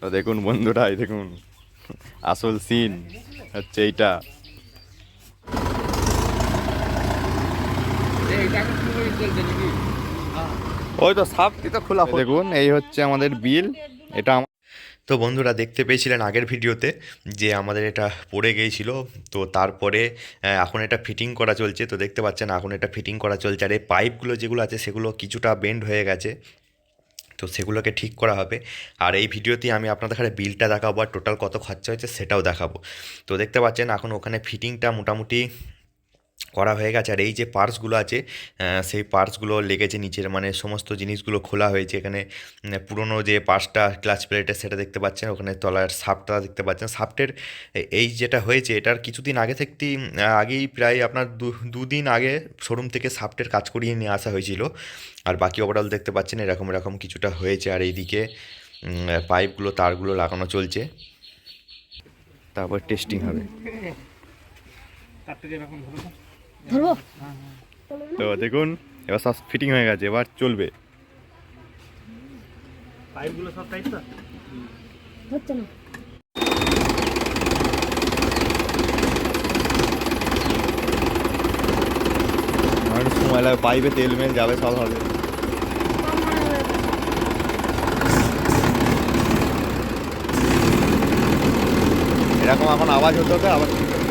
তো দেখুন বন্ধুরা এই দেখুন। আসল সিন হচ্ছে এইটা। ওই তো সাপটি তো খোলা দেখুন এই হচ্ছে আমাদের বিল। এটা তো বন্ধুরা দেখতে পেয়েছিলেন আগের ভিডিওতে যে আমাদের এটা পড়ে গিয়েছিল। তো তারপরে এখন এটা ফিটিং করা চলছে। তো দেখতে পাচ্ছেন এখন এটা ফিটিং করা চলছে। আর এই পাইপগুলো যেগুলো আছে সেগুলো কিছুটা বেন্ড হয়ে গেছে। তো সেগুলোকে ঠিক করা হবে। আর এই ভিডিওতে আমি আপনাদের এখানে বিলটা দেখাবো আর টোটাল কত খরচা হয়েছে সেটাও দেখাবো। তো দেখতে পাচ্ছেন এখন ওখানে ফিটিংটা মোটামুটি করা হয়ে গেছে। আর এই যে পার্সগুলো আছে সেই পার্সগুলো লেগেছে নিচের মানে সমস্ত জিনিসগুলো খোলা হয়েছে এখানে। পুরনো যে পার্সটা, ক্লাচ প্লেটের সেটা দেখতে পাচ্ছেন, ওখানে তলার সাপটা দেখতে পাচ্ছেন। সাপটের এই যেটা হয়েছে, এটার কিছুদিন আগে থেকেই আগেই প্রায় আপনার দু- দুদিন আগে শোরুম থেকে সাপটের কাজ করিয়ে নিয়ে আসা হয়েছিল। আর বাকি ওভারঅল দেখতে পাচ্ছেন, এরকম এরকম কিছুটা হয়েছে। আর এইদিকে পাইপগুলো, তারগুলো লাগানো চলছে। তারপর টেস্টিং হবে। ধরবো? তো দেখুন এবার সব ফিটিং হয়ে গেছে এবার চলবে। হচ্ছে না। আমার একটু সময় লাগবে পাইপে তেল মেল যাবে সব হবে। এরকম এখন আওয়াজ হতে হবে আবার ঠিক হবে।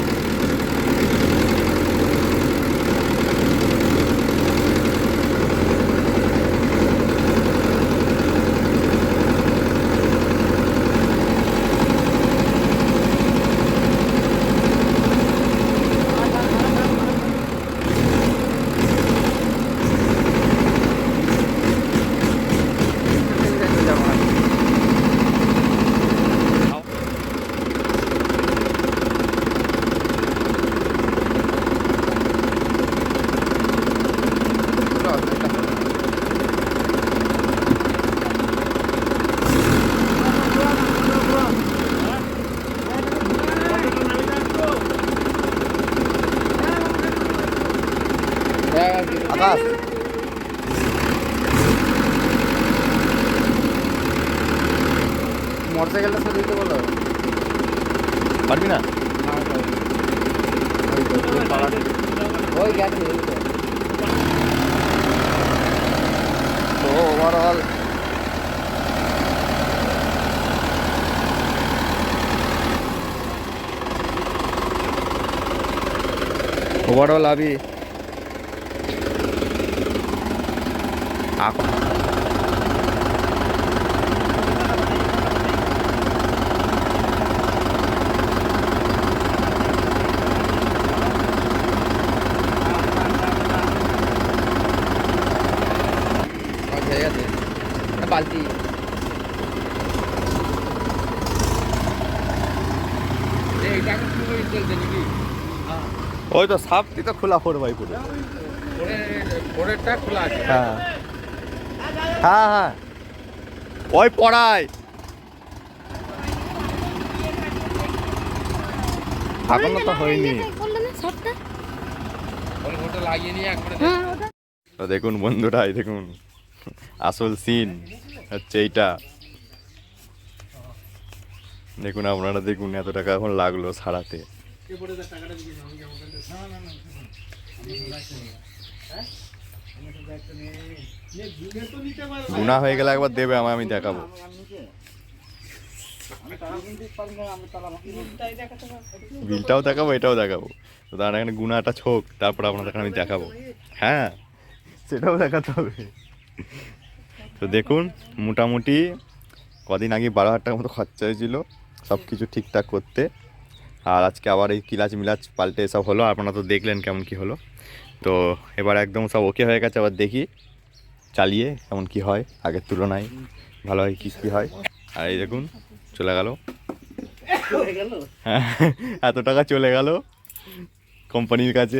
আকাশ। মোটরসাইকেলটা সরিয়ে দিতে বলো। পারবি না? ওই গেছে তো। ওভারঅল ওভারঅল আমি এখন আমার হয়ে গেছে একটা বালতি ওই তো সাপটি তো খোলা ফোর বাই পুরো পরেরটা খোলা আছে হ্যাঁ হ্যাঁ হ্যাঁ। ওই পড়ায়। এখনও তো হয়নি। হ্যাঁ দেখুন বন্ধুরা, এই দেখুন। আসল সিন হচ্ছে এইটা। দেখুন আপনারা, দেখুন এত টাকা এখন লাগল সারাতে গুণা হয়ে গেলে একবার দেবে আমায়, আমি দেখাবো। বিলটাও দেখাবো, এটাও দেখাবো। তো এখানে গুণাটা ছোক, তারপর আপনাদের আমি দেখাবো। হ্যাঁ সেটাও দেখাতে হবে। তো দেখুন, মোটামুটি কদিন আগে বারো হাজার টাকার মতো খরচা হয়েছিল, সব কিছু ঠিকঠাক করতে। আর আজকে আবার এই কিলাচ মিলাচ পাল্টে সব হলো, আপনারা তো দেখলেন কেমন কি হলো। তো এবার একদম সব ওকে হয়ে গেছে আবার দেখি চালিয়ে কেমন কি হয় আগের তুলনায় ভালো হয় কি কী হয়। আর এই দেখুন চলে গেল। হ্যাঁ এত টাকা চলে গেল কোম্পানির কাছে।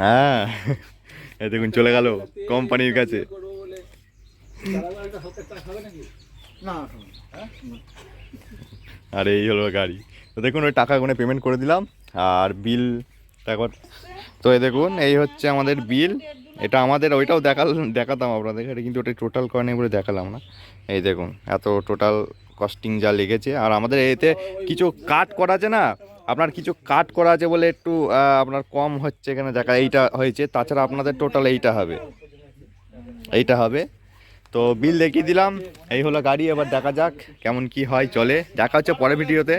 হ্যাঁ এই দেখুন চলে গেল কোম্পানির কাছে। আর এই হলো গাড়ি। দেখুন, ওই টাকা গুনে পেমেন্ট করে দিলাম, আর বিল একবার তো এই দেখুন, এই হচ্ছে আমাদের বিল এটা আমাদের, ওইটাও দেখাল, দেখাতাম আপনাদের এটা কিন্তু ওটা টোটাল করেনি বলে দেখালাম না। এই দেখুন, এত টোটাল কস্টিং যা লেগেছে। আর আমাদের এতে কিছু কাট করা আছে না, আপনার কিছু কাট করা আছে বলে একটু আপনার কম হচ্ছে এখানে দেখা, এইটা হয়েছে। তাছাড়া আপনাদের টোটাল এইটা হবে। এইটা হবে। তো বিল দেখিয়ে দিলাম। এই হলো গাড়ি, এবার দেখা যাক কেমন কি হয়, চলে। দেখা হচ্ছে পরের ভিডিওতে